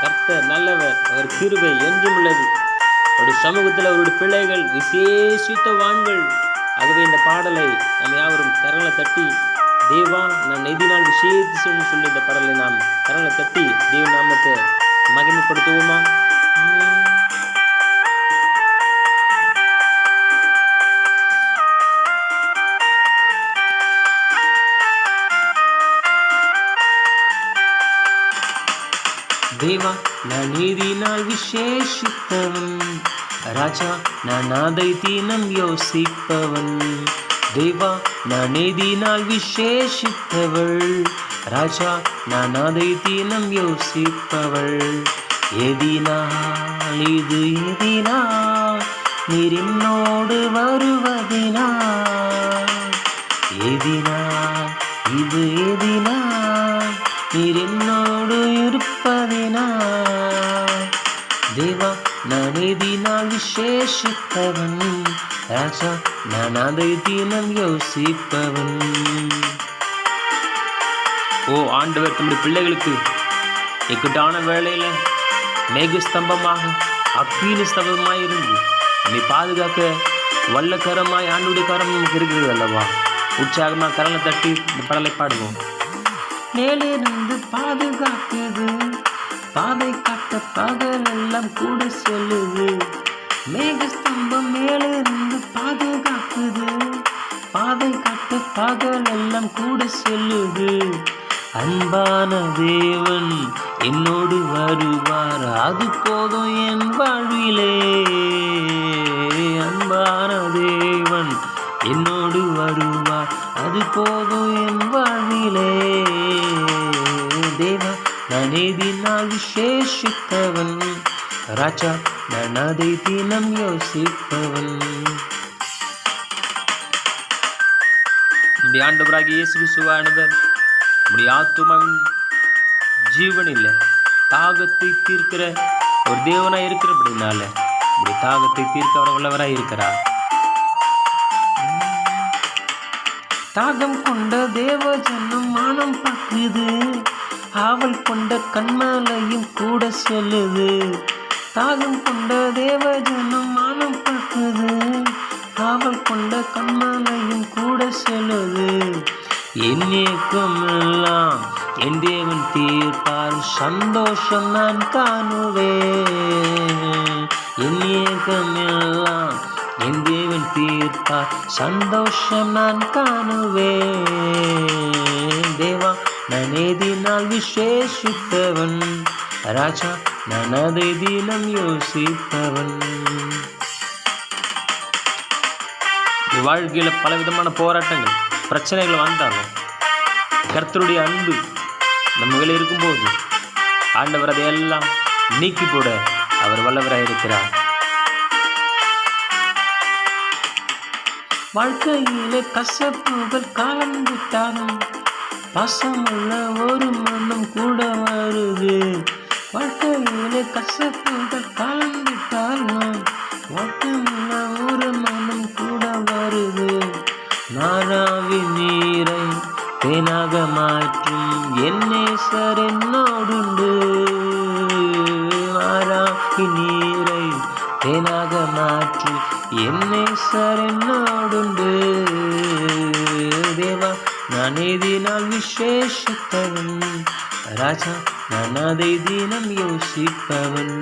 கர்த்தர் நல்லவர் அவர் கிருபை என்றும் உள்ளது அவருடைய சமூகத்தில் அவருடைய பிள்ளைகள் விசேஷித்தவான்கள் ஆகவே இந்த பாடலை நாம் யாவரும் கரங்களை தட்டி தேவா நான் நெதினால் விசேஷம் சொல்லி இந்த பாடலை நாம் கரங்களை தட்டி தேவ நாமத்தை மகிமைப்படுத்துவோமா? தேவா நான் நீதினால் விசேஷித்தவன். ராஜா நான் அதை தீனம் யோசிப்பவன். தேவா நான் நீதினால் விசேஷித்தவள். ராஜா நான் அதை தீனம் யோசிப்பவள். எதினால் இது எதினால் நீர் என்னோடு வருவதினால் எதினால் உன்னோடு என்னோடு இருப்பதினால் தேவா நான் எதினால் விசேஷித்தவன் ராஜா நான் அதை தினம் யோசிப்பவன். ஓ ஆண்டவர் தம்முடைய பிள்ளைகளுக்கு இக்கட்டான வேளையில் மேகஸ்தம்பமாக அக்கீனி ஸ்தம்பமாக இருந்து நம்மை பாதுகாக்க வல்லக்கரமாய் ஆண்டுடைய கரம் நமக்கு இருக்கிறது அல்லவா? உற்சாகமாக கரலை தட்டி இந்த பாடலை பாடுவோம். மேலிருந்து பாதுகாக்குது பாதை காட்ட பகலெல்லாம் கூட செல்லுது. மேகஸ்தம்பம் மேலிருந்து பாதுகாக்குது பாதை காட்ட பகலெல்லாம் கூட செல்லுது. அன்பான தேவன் என்னோடு வருவார். அது போதும் என் வாழ்விலே. அன்பான தேவன் என்னோடு வருவார். அது போதும் என் வாழ்விலே. தேவா நான் தினால் விசேஷித்தவன். ராஜா நான் அதை தினம் யோசிப்பவன். நம்முடைய ஆண்டவராகிய இயேசு கிறிஸ்துவானவர் நம்முடைய ஆத்துமாவின் ஜீவன் இல்லை தாகத்தை தீர்க்கிற ஒரு தேவனாக இருக்கிறபடினால நம்முடைய தாகத்தை தீர்க்க அவர் உள்ளவராய் இருக்கிறார். தாகம் கொண்ட தேவ ஜனம் மானம் பக்குது ஆவல் கொண்ட கண்மாலையும் கூட சொல்லுது. தாகம் கொண்ட தேவ ஜனம் மானம் பக்குது ஆவல் கொண்ட கண்மாலையும் கூட சொல்லுது. என் எல்லாம் என் தேவன் தீர்ப்பார் சந்தோஷம் நான் காணுவேன். என்னேக்கம் எல்லாம் என் தேவன் தீர்ப்பார் சந்தோஷம் நான் காணுவேன். தேவா நான் எதினால் விசேஷித்தவன். ராஜா நான் அதை தினம் யோசித்தவன் வாழ்க்கையில் பலவிதமான போராட்டங்கள் பிரச்சனைகள் வந்தாலும் கர்த்தருடைய அன்பு நம்ம மேல இருக்கும்போது ஆண்டவர் அதையெல்லாம் நீக்கி போட அவர் வல்லவராக இருக்கிறார் வாழ்க்கையிலே கசப்புகள் காலம் விட்டாலும் பாசமுள்ள ஒரு மனம் கூட வருது. வாழ்க்கையிலே கசப்புகள் காலம் விட்டாலும் வாட்டமுள்ள ஒரு மனம் கூட வருது. நாராவி நீரை தேனாக மாற்றும் என்னே நேசர் என்னோடுண்டு. மாறாவி நீரை தேனாக மாற்றி என்னை சரணாடுண்டு. தேவா நான் எதினால் விசேஷத்தவன். ராஜா நான் அதை தினம் யோசிப்பவன்.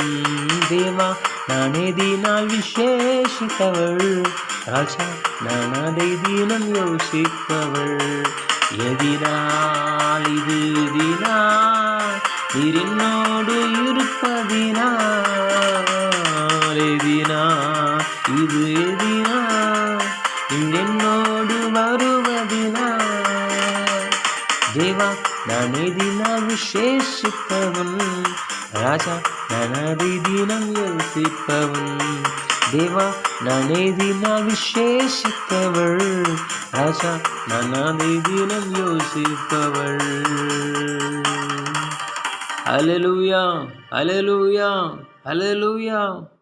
தேவா நான் எதினால் விசேஷித்தவள். ராஜா நான் அதை தினம் யோசிப்பவள். எதினால் இது தினா இருநோடு இருப்பதினா இருப்பதினால் எதினா இது எதினா? என்னோடு வருவதினா? தேவா நான் எதினா விசேஷிப்பவன்? ராஜா நான் அதை தினம் யோசிப்பவன்? தேவா நான் தினால் விசேஷித்தவள்? ராஜா நான் அதை தினம் யோசிப்பவள்? அலலுயா அலலுயா அலலுயா.